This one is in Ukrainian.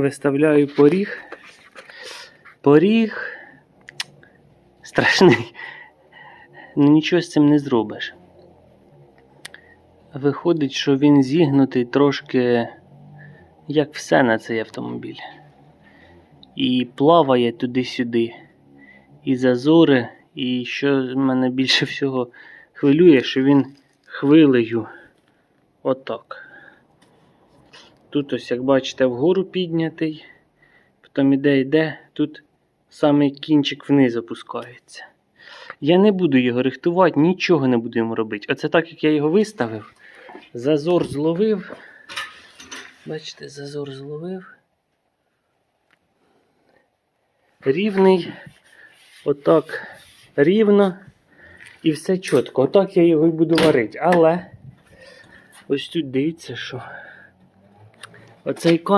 виставляю поріг. Поріг страшний. Ну нічого з цим не зробиш. Виходить, що він зігнутий трошки, як все на цей автомобіль. І плаває туди-сюди. І зазори, і що мене більше всього хвилює, що він хвилею отак. Тут ось, як бачите, вгору піднятий, потім іде, йде, тут саме кінчик вниз опускається. Я не буду його рихтувати, нічого не буду йому робити. Оце так, як я його виставив, зазор зловив. Бачите, зазор зловив. Рівний, отак рівно і все чітко. Отак я його і буду варити. Але ось тут дивіться, що оцей